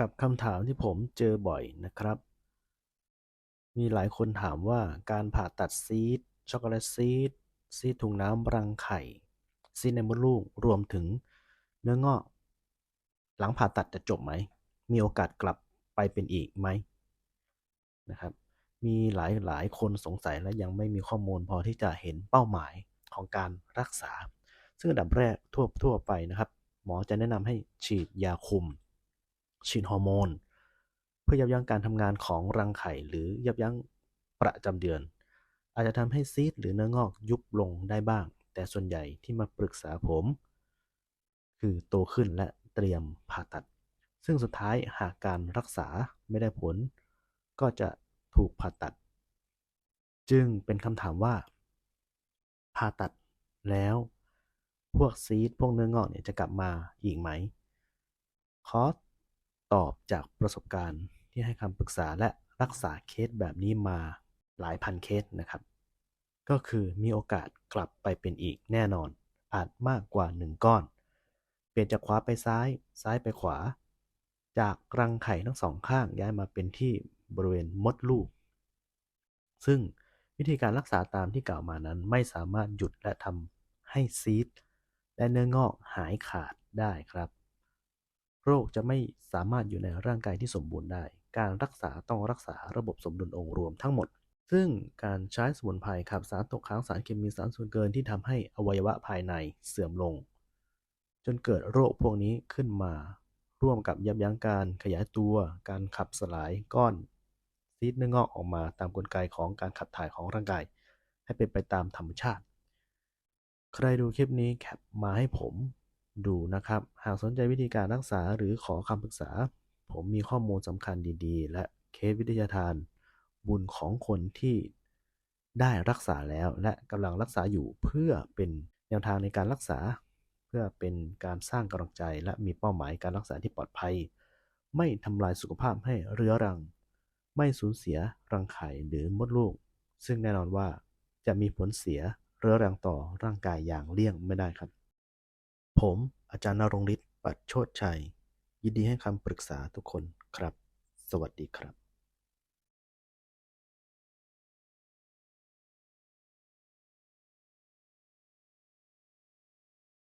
กับคำถามที่ผมเจอบ่อยนะครับ มีหลายคนถามว่าการผ่าตัดซีสต์ช็อกโกแลตซีสต์ซีสต์ถุงน้ำรังไข่ ซีสต์ในมดลูกรวมถึงเนื้องอก หลังผ่าตัดจะจบไหม มีโอกาสกลับไปเป็นอีกไหมนะครับ มีหลายหลายคนสงสัยและยังไม่มีข้อมูลพอที่จะเห็นเป้าหมายของการรักษา ซึ่งอันดับแรกทั่วทั่วไปนะครับ หมอจะแนะนำให้ฉีดยาคุม ฉีดฮอร์โมน เพื่อยับยั้งการทำงานของรังไข่หรือยับยั้งประจำเดือน อาจจะทำให้ซีสหรือเนื้องอกยุบลงได้บ้าง แต่ส่วนใหญ่ที่มาปรึกษาผม คือโตขึ้นและเตรียมผ่าตัด ซึ่งสุดท้ายหากการรักษาไม่ได้ผล ก็จะถูกผ่าตัด จึงเป็นคำถามว่า ผ่าตัดแล้ว พวกซีสต์พวกเนื้องอกเนี่ยจะกลับมาอีกไหมขอ ตอบจากประสบการณ์ที่ให้คำปรึกษาและรักษาเคสแบบนี้มาหลายพันเคสนะครับ ก็คือมีโอกาสกลับไปเป็นอีกแน่นอน อาจมากกว่า 1 ก้อน เปลี่ยนจากขวาไปซ้าย ซ้ายไปขวา จากรังไข่ทั้งสองข้างย้ายมาเป็นที่บริเวณมดลูก ซึ่งวิธีการรักษาตามที่กล่าวมานั้นไม่สามารถหยุดและทำให้ซีสต์และเนื้องอกหายขาดได้ครับ โรคจะไม่สามารถอยู่ในร่างกายที่สมบูรณ์ได้ การรักษาต้องรักษาระบบสมดุลองค์รวมทั้งหมด ซึ่งการใช้สมุนไพรขับสารตกค้างสารเคมีสารส่วนเกินที่ทำให้อวัยวะภายในเสื่อมลง จนเกิดโรคพวกนี้ขึ้นมา ร่วมกับยับยั้งการขยายตัว การขับสลายก้อนซีสต์เนื้องอกออกมาตามกลไกของการขับถ่ายของร่างกาย ให้เป็นไปตามธรรมชาติ ใครดูคลิปนี้แคปมาให้ผม ดูนะครับ หากสนใจวิธีการรักษาหรือขอคำปรึกษา ผมมีข้อมูลสำคัญดีๆ และเคสวิทยาทาน บุญของคนที่ได้รักษาแล้วและกำลังรักษาอยู่เพื่อเป็นแนวทางในการรักษา เพื่อเป็นการสร้างกำลังใจ และมีเป้าหมายการรักษาที่ปลอดภัย ไม่ทำลายสุขภาพให้เรื้อรัง ไม่สูญเสียรังไข่หรือมดลูก ซึ่งแน่นอนว่าจะมีผลเสียเรื้อรังต่อร่างกายอย่างเลี่ยงไม่ได้ครับ ผม อาจารย์นรงฤทธิ์ ปัดโชตชัย ยินดีให้คำปรึกษาทุกคนครับ สวัสดีครับ